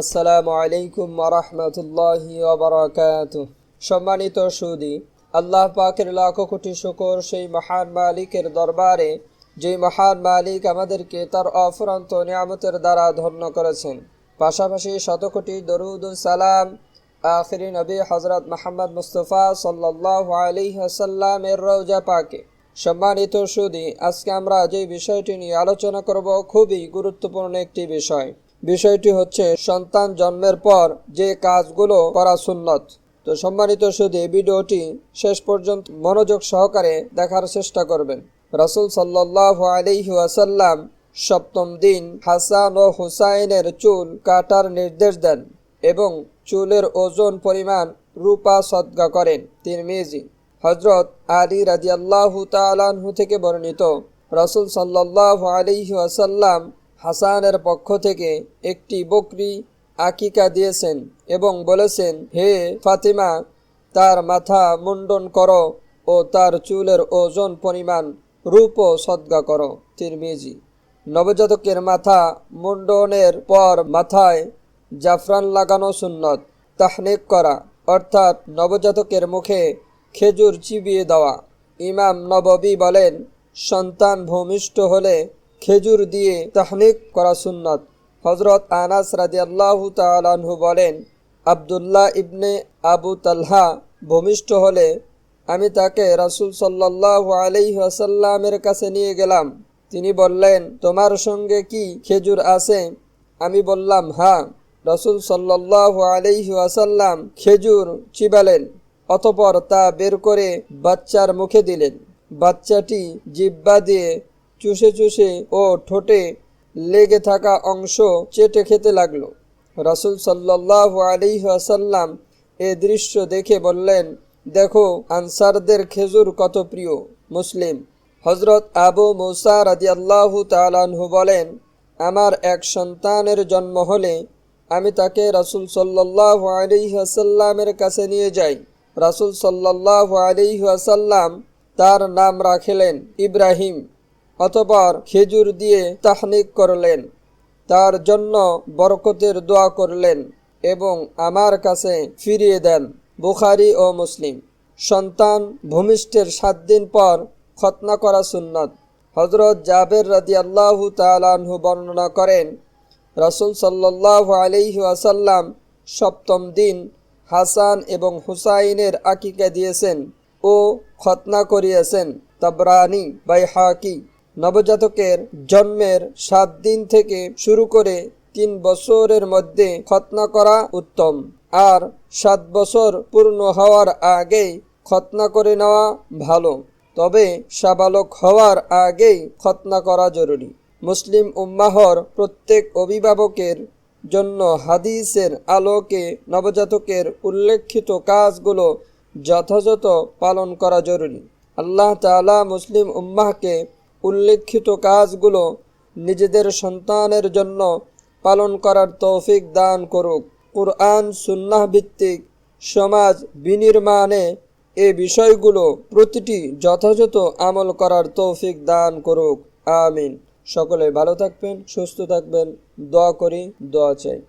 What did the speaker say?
আসসালামু আলাইকুম ওরহমতুল্লাহ ওবরাকাত সম্মানিত সুদী, আল্লাহ পাকের লাখো কোটি শুকর সেই মহান মালিকের দরবারে যে মহান মালিক আমাদেরকে তার অফুরন্ত নিয়ামতের দ্বারা ধন্য করেছেন। পাশাপাশি শত কোটি দরুদ সালাম আখিরি নবী হজরত মোহাম্মদ মুস্তফা সাল্লাহ আলিহাসাল্লামের রওজা পাকে। সম্মানিত সুদী, আজকে আমরা যে বিষয়টি নিয়ে আলোচনা করব, খুবই গুরুত্বপূর্ণ একটি বিষয়। বিষয়টি হচ্ছে, সন্তান জন্মের পর যে কাজগুলো করা সুন্নত। তো সম্মানিত শুধু এই ভিডিওটি শেষ পর্যন্ত মনোযোগ সহকারে দেখার চেষ্টা করবেন। রাসুল সাল্লাহ আলিহি ওয়াসাল্লাম সপ্তম দিন হাসান ও হুসাইনের চুল কাটার নির্দেশ দেন এবং চুলের ওজন পরিমাণ রূপা সদ্গা করেন তিরমিজি। হজরত আলী রাজিয়াল্লাহু তালাহু থেকে বর্ণিত, রসুল সাল্লাহ আলিহি ওয়াসাল্লাম হাসানের পক্ষ থেকে একটি বকরি আকিকা দিয়েছেন এবং বলেছেন, হে ফাতিমা, তার মাথা মুন্ডন করো ও তার চুলের ওজন পরিমাণ, রূপ ও সদ্গা করো। তিরমিজি। নবজাতকের মাথা মুন্ডনের পর মাথায় জাফরান লাগানো সুন্নত, তাহনিক করা, অর্থাৎ নবজাতকের মুখে খেজুর চিবিয়ে দেওয়া। ইমাম নববী বলেন, সন্তান ভূমিষ্ঠ হলে খেজুর দিয়ে তাহনিক করা সুন্নত। হজরত আনাস রাজিয়াল্লাহু তালাহু বলেন, আবদুল্লাহ ইবনে আবু তালহা ভূমিষ্ঠ হলে আমি তাকে রাসুল সাল্লাহ আলাইসাল্লামের কাছে নিয়ে গেলাম। তিনি বললেন, তোমার সঙ্গে কি খেজুর আছে? আমি বললাম হ্যাঁ রসুল সাল্লাহ আলাইহি আসাল্লাম খেজুর চিবালেন, অতপর তা বের করে বাচ্চার মুখে দিলেন। বাচ্চাটি জিব্বা দিয়ে চুষে চুষে ও ঠোঁটে লেগে থাকা অংশ চেটে খেতে লাগল। রসুল সাল্লাহ আলিহাসাল্লাম এ দৃশ্য দেখে বললেন, দেখো, আনসারদের খেজুর কত প্রিয়, মুসলিম। হজরত আবু মুসা রাজিয়াল্লাহু তালানহু বলেন, আমার এক সন্তানের জন্ম হলে আমি তাকে রাসুল সাল্লাহ আলিহাসাল্লামের কাছে নিয়ে যাই। রাসুল সাল্লাহ আলিহাসাল্লাম তার নাম রাখিলেন ইব্রাহিম। অতপর খেজুর দিয়ে তাহনিক করলেন, তার জন্য বরকতের দোয়া করলেন এবং আমার কাছে ফিরিয়ে দেন বুখারি ও মুসলিম। সন্তান ভূমিষ্ঠের সাত দিন পর খতনা করা সুন্নত। হজরত জাবের রাদি আল্লাহু তালাহু বর্ণনা করেন, রসুল সাল্লাহ আলিহি আসাল্লাম সপ্তম দিন হাসান এবং হুসাইনের আকিকা দিয়েছেন ও খতনা করিয়েছেন তবরানি বাই হাকি নবজাতকের জন্মের সাত দিন থেকে শুরু করে তিন বছরের মধ্যে খতনা করা উত্তম। আর সাত বছর পূর্ণ হওয়ার আগেই খতনা করে নেওয়া ভালো। তবে সাবালক হওয়ার আগেই খতনা করা জরুরি। মুসলিম উম্মাহর প্রত্যেক অভিভাবকের জন্য হাদিসের আলোকে নবজাতকের উল্লেখিত কাজগুলো যথাযথ পালন করা জরুরি। আল্লাহ তালা মুসলিম উম্মাহকে উল্লেখিত কাজগুলো নিজেদের সন্তানের জন্য পালন করার তৌফিক দান করুক। কোরআন, সুন্নাহ ভিত্তিক সমাজ বিনির্মাণে এ বিষয়গুলো প্রতিটি যথাযথ আমল করার তৌফিক দান করুক। আমিন। সকলে ভালো থাকবেন, সুস্থ থাকবেন, দোয়া করি, দোয়া চাই।